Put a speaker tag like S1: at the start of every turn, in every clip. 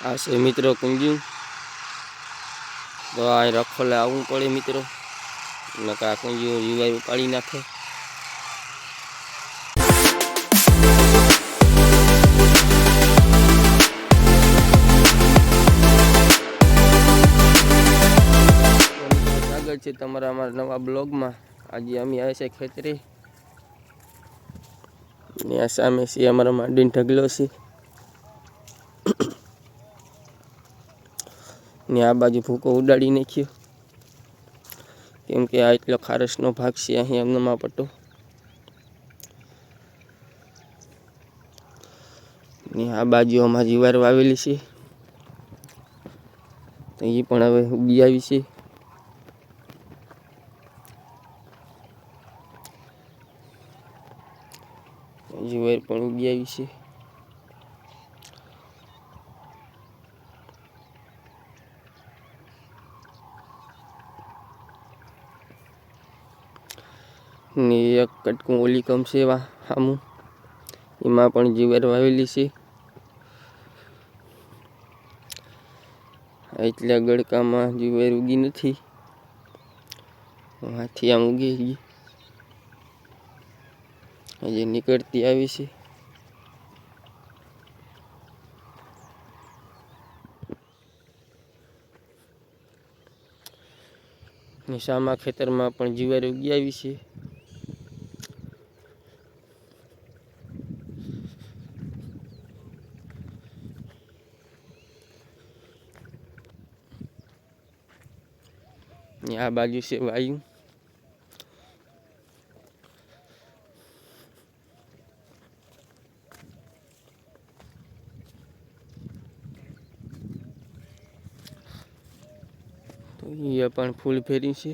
S1: આ છે મિત્રો કુંજુ તો આ રખોલે આવવું પડે મિત્રો. નકા આ કુંજુ યુવાઈ ઉપાડી નાખે. સ્વાગત છે તમારા અમારા નવા બ્લોગમાં. આજે અમે આવ્યા છે ખેતરે. ને આ સામે છે અમારા માંડીને ઢગલો છે. ને આ બાજુ ભૂકો ઉડાડી નાખ્યો. કેમ કે આ એટલો ખારસનો ભાગ છે અહીં એમનામાં પટ્ટો ને આ બાજુ અમારી જીવાર વાવેલી છે. તો એ પણ હવે ઉગી આવી છે. જીવાર પણ ઉગી આવી છે. ને એક કટકું ઓલી કમ છે વા સામું એમાં પણ જીવર વાવેલી છે. એટલા ગડકામાં જીવર ઉગી નથી. હાથી આમ ઉગી ગઈ. હજી નીકળતી આવી છે. ને સામા ખેતરમાં પણ જીવર ઉગી આવી છે. આ બાજુ છે વાયુ તો અહીંયા પણ ફૂલ ફેરી છે.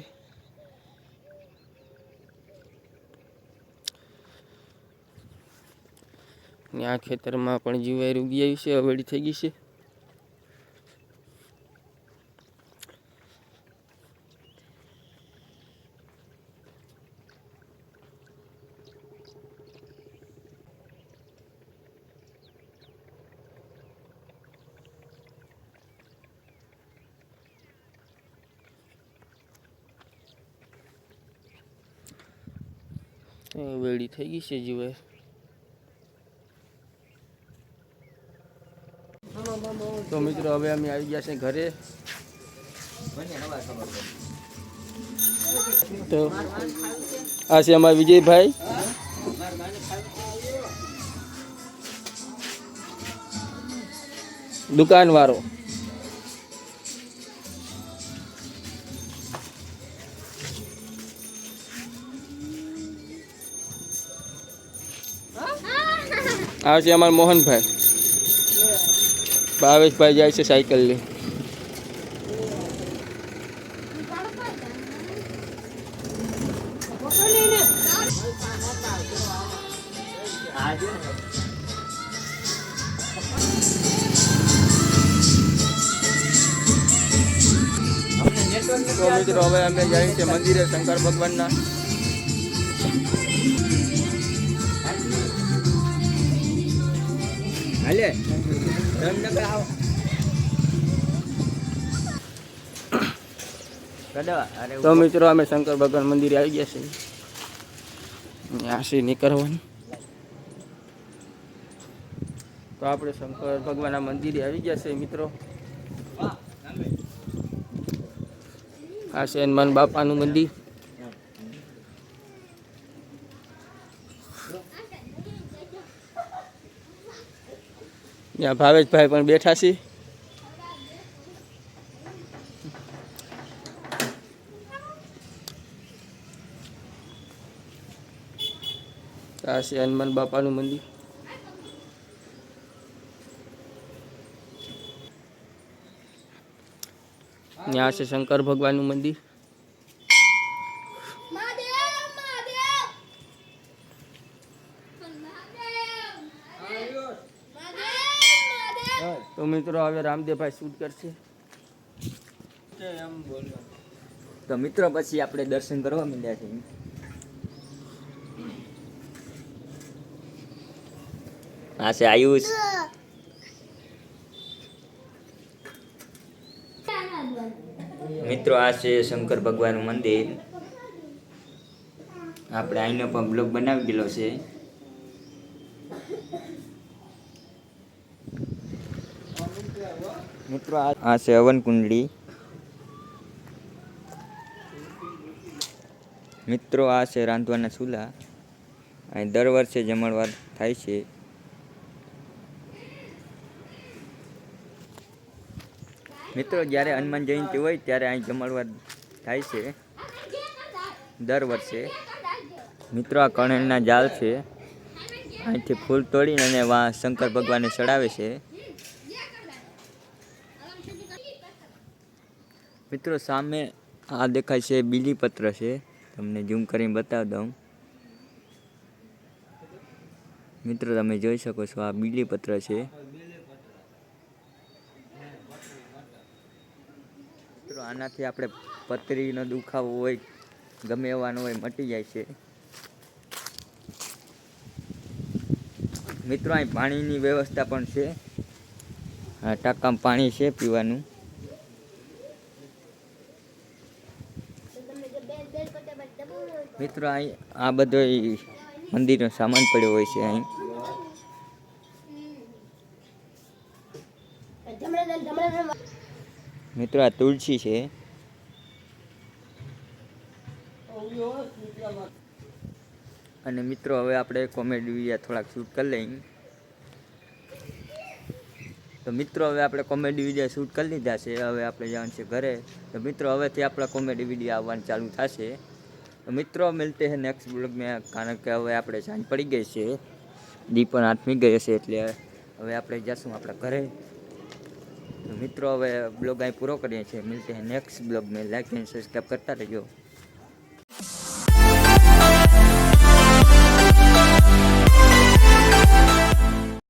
S1: આ ખેતરમાં પણ જીવાય ઉગી આવી છે અવેડી થઈ ગઈ છે. વેડી થઈ ગઈ છે જીવે તો મિત્રો હવે અમે આવી ગયા છે ઘરે. તો આ છે અમારા વિજયભાઈ. દુકાન વાળો આ છે અમારા મોહનભાઈ. ભાવેશભાઈ જાય છે સાયકલ લઈ તો મિત્રો, હવે અમે જઈએ છીએ મંદિરે શંકર ભગવાનના.
S2: હાલે. ધનનગર આવો.
S1: તો મિત્રો અમે શંકર ભગવાન મંદિરે આવી ગયા છીએ. આશી નીકળવાની. તો આપણે શંકર ભગવાનના મંદિરે આવી ગયા છે મિત્રો. આ છે હનુમાન બાપાનું મંદિર. ત્યાં ભાવેશભાઈ પણ બેઠા છે. આ છે હનુમાન બાપાનું મંદિર. ત્યાં છે શંકર ભગવાનનું મંદિર. તો મિત્રો હવે રામદેવભાઈ શૂટ કરશે.
S2: તો મિત્રો પછી આપણે દર્શન કરવા માંડ્યા છીએ આ છે આયુષ મિત્રો આ છે શંકર ભગવાનનું મંદિર. આપણે આઈનો પણ બ્લોક બનાવી ગયેલો છે. મિત્રો, આ છે હવન કુંડળી. મિત્રો, આ છે રાંધવાના ચૂલા. અહીં દર વર્ષે જમણવાર થાય છે. મિત્રો, જ્યારે હનુમાન જયંતિ હોય ત્યારે અહીં જમણવાર થાય છે. દર વર્ષે. મિત્રો, આ કણેલના જાળ છે. અહીંથી ફૂલ તોડીને શંકર ભગવાનને ચડાવે છે. મિત્રો, સામે આ દેખાય છે બીલીપત્ર છે. તમને ઝૂમ કરીને બતાવી દઉં. મિત્રો, તમે જોઈ શકો છો આ બીલીપત્ર છે. મિત્રો, આનાથી આપણે પતરીનો દુખાવો હોય, ગમે એવાનો હોય, મટી જાય છે. મિત્રો, અહીં પાણીની વ્યવસ્થા પણ છે. આ ટાંકામાં પાણી છે પીવાનું. મિત્રો અહીં આ બધો મંદિરનો સામાન પડ્યો હોય છે અહીં. મિત્રો, આ તુલસી છે. અને મિત્રો, હવે આપણે કોમેડી થોડાક શૂટ કરી લઈએ. તો મિત્રો, હવે આપણે કોમેડી વીડિયો શૂટ કરી લીધા છે. હવે આપણે જવાનું છે ઘરે. તો મિત્રો, હવેથી આપણા કોમેડી વીડિયો આવવાનું ચાલુ થશે. તો મિત્રો, મિલતે હે નેક્સ્ટ બ્લોગમાં કારણ કે હવે આપણે સાંજ પડી ગઈ છે. દી પણ આથમી ગઈ છે એટલે હવે આપણે જશું આપણા ઘરે. તો મિત્રો, હવે બ્લોગ અહીં પૂરો કરીએ છીએ. મિલતે હે નેક્સ્ટ બ્લોગ મેં. લાઈક એન્ડ સબસ્ક્રાઈબ કરતા રહેજો.